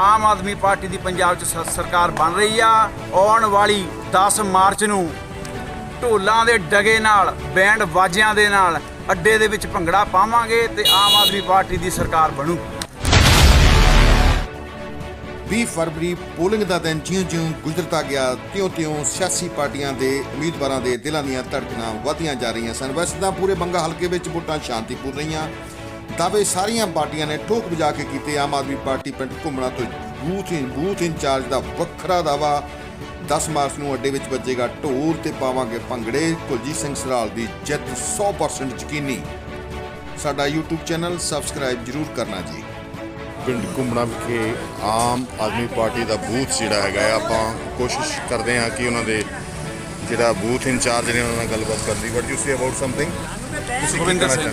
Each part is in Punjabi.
ਆਮ ਆਦਮੀ ਪਾਰਟੀ ਦੀ ਪੰਜਾਬ 'ਚ ਸ- ਸਰਕਾਰ ਬਣ ਰਹੀ ਆ। ਆਉਣ ਵਾਲੀ 10 ਮਾਰਚ ਨੂੰ ਢੋਲਾਂ ਦੇ ਡਗੇ ਨਾਲ, ਬੈਂਡ ਵਾਜਿਆਂ ਦੇ ਨਾਲ ਅੱਡੇ ਦੇ ਵਿੱਚ ਭੰਗੜਾ ਪਾਵਾਂਗੇ ਤੇ ਆਮ ਆਦਮੀ ਪਾਰਟੀ ਦੀ ਸਰਕਾਰ ਬਣੂ। 20 ਫਰਵਰੀ ਪੋਲਿੰਗ ਦਾ ਦਿਨ ਜਿਉਂ-ਜਿਉਂ ਗੁਜ਼ਰਦਾ ਗਿਆ, ਤਿਉਂ-ਤਿਉਂ ਸਿਆਸੀ ਪਾਰਟੀਆਂ ਦੇ ਉਮੀਦਵਾਰਾਂ ਦੇ ਦਿਲਾਂ ਦੀਆਂ ਧੜਕਣਾਂ ਵਧਦੀਆਂ ਜਾ ਰਹੀਆਂ ਸਨ। ਵੈਸੇ ਤਾਂ ਪੂਰੇ ਬੰਗਾ ਹਲਕੇ ਵਿੱਚ ਵੋਟਾਂ ਸ਼ਾਂਤੀਪੂਰਨ ਰਹੀਆਂ। ਦਾਅਵੇ ਸਾਰੀਆਂ ਪਾਰਟੀਆਂ ਨੇ ਠੋਕ ਵਜਾ ਕੇ ਕੀਤੇ ਆਮ ਆਦਮੀ ਪਾਰਟੀ ਪਿੰਡ ਘੁੰਮਣਾ ਤੋਂ booth in booth in charge ਦਾ ਵੱਖਰਾ ਦਾਵਾ 10 ਮਾਰਚ ਨੂੰ ਅੱਡੇ ਵਿੱਚ ਵੱਜੇਗਾ ਢੋਲ ਤੇ ਪਾਵਾਂਗੇ ਭੰਗੜੇ। ਕੁਲਜੀਤ ਸਿੰਘ ਸਰਾਲ ਦੀ ਜਿੱਤ 100% ਯਕੀਨੀ। ਸਾਡਾ YouTube ਚੈਨਲ ਸਬਸਕ੍ਰਾਈਬ ਜਰੂਰ ਕਰਨਾ ਜੀ। ਪਿੰਡ ਘੁੰਮਣਾ ਵਿਖੇ ਆਮ ਆਦਮੀ ਪਾਰਟੀ ਦਾ ਬੂਥ ਜਿਹੜਾ ਹੈਗਾ ਆਪਾਂ ਕੋਸ਼ਿਸ਼ ਕਰਦੇ ਹਾਂ ਕਿ ਉਹਨਾਂ ਦੇ ਜਿਹੜਾ ਬੂਥ ਇੰਚਾਰਜ ਨੇ ਉਹਨਾਂ ਨਾਲ ਗੱਲਬਾਤ ਕਰਨ। ਦੀ but you say about something Sukhwinder Singh.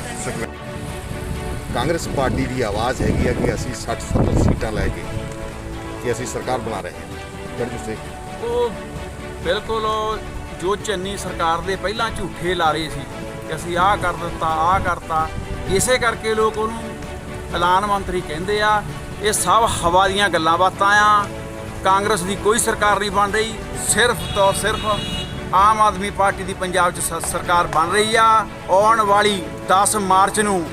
Congress party ਦੀ ਆਵਾਜ਼ ਹੈਗੀ ਆ ਕਿ ਅਸੀਂ 60 70 ਸੀਟਾਂ ਲੈ ਕੇ ਕਿ ਅਸੀਂ ਸਰਕਾਰ ਬਣਾ ਰਹੇ ਹਾਂ। ਬਟ ਯੂ ਉਹ ਬਿਲਕੁਲ ਜੋ ਚੰਨੀ ਸਰਕਾਰ ਦੇ ਪਹਿਲਾਂ ਝੂਠੇ ਲਾਰੇ ਸੀ ਕਿ ਅਸੀਂ ਆਹ ਕਰ ਦਿੱਤਾ, ਆਹ ਕਰਤਾ, ਇਸੇ ਕਰਕੇ ਲੋਕ ਉਹਨੂੰ ਐਲਾਨ ਮੰਤਰੀ ਕਹਿੰਦੇ ਆ, ਇਹ ਸਭ ਹਵਾ ਦੀਆਂ ਗੱਲਾਂ ਬਾਤਾਂ ਆ। ਕਾਂਗਰਸ ਦੀ ਕੋਈ ਸਰਕਾਰ ਨਹੀਂ ਬਣ ਰਹੀ, ਸਿਰਫ ਤੋਂ ਸਿਰਫ ਆਮ ਆਦਮੀ ਪਾਰਟੀ ਦੀ ਪੰਜਾਬ 'ਚ ਸ- ਸਰਕਾਰ ਬਣ ਰਹੀ ਆ। ਆਉਣ ਵਾਲੀ 10 ਮਾਰਚ ਨੂੰ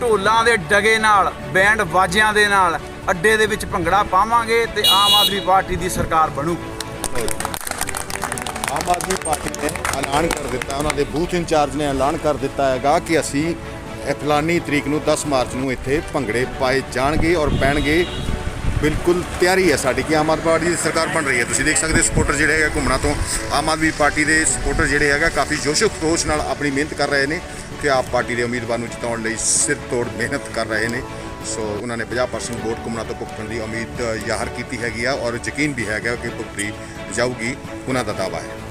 ਢੋਲਾਂ ਦੇ ਡਗੇ ਨਾਲ, ਬੈਂਡ ਵਾਜਿਆਂ ਦੇ ਨਾਲ ਅੱਡੇ ਦੇ ਵਿੱਚ ਭੰਗੜਾ ਪਾਵਾਂਗੇ ਤੇ ਆਮ ਆਦਮੀ ਪਾਰਟੀ ਦੀ ਸਰਕਾਰ ਬਣੂ। ਆਮ ਆਦਮੀ ਪਾਰਟੀ ਨੇ ਐਲਾਨ ਕਰ ਦਿੱਤਾ, ਉਹਨਾਂ ਦੇ ਬੂਥ ਇੰਚਾਰਜ ਨੇ ਐਲਾਨ ਕਰ ਦਿੱਤਾ ਹੈਗਾ ਕਿ ਅਸੀਂ ਇਹ ਫਲਾਨੀ ਤਰੀਕ ਨੂੰ 10 ਮਾਰਚ ਨੂੰ ਇੱਥੇ ਭੰਗੜੇ ਪਾਏ ਜਾਣਗੇ ਔਰ ਪੈਣਗੇ। ਬਿਲਕੁਲ ਤਿਆਰੀ ਹੈ ਸਾਡੀ ਕਿ ਆਮ ਆਦਮੀ ਪਾਰਟੀ ਦੀ ਸਰਕਾਰ ਬਣ ਰਹੀ ਹੈ। ਤੁਸੀਂ ਦੇਖ ਸਕਦੇ ਹੋ ਸਪੋਰਟਰ ਜਿਹੜੇ ਹੈਗੇ ਘੁੰਮਣਾ ਤੋਂ। ਆਮ ਆਦਮੀ ਪਾਰਟੀ ਦੇ ਸਪੋਰਟਰ ਜਿਹੜੇ ਹੈਗਾ ਕਾਫੀ ਜੋਸ਼ੋ ਖਰੋਸ਼ ਨਾਲ ਆਪਣੀ ਮਿਹਨਤ ਕਰ ਰਹੇ ਨੇ। ਕਿ ਆਪ ਪਾਰਟੀ ਦੇ ਉਮੀਦਵਾਰ ਨੂੰ ਜਿਤਾਉਣ ਲਈ ਸਿਰ ਤੋੜ ਮਿਹਨਤ ਕਰ ਰਹੇ ਨੇ। ਸੋ ਉਹਨਾਂ ਨੇ 50% ਵੋਟ ਘੁੰਮਣਾ ਤੋਂ ਭੁਗਤਣ ਦੀ ਉਮੀਦ ਜ਼ਾਹਰ ਕੀਤੀ ਹੈਗੀ ਆ ਔਰ ਯਕੀਨ ਵੀ ਹੈਗਾ ਕਿ ਭੁਗਤੀ ਜਾਊਗੀ, ਉਹਨਾਂ ਦਾ ਦਾਵਾ ਹੈ।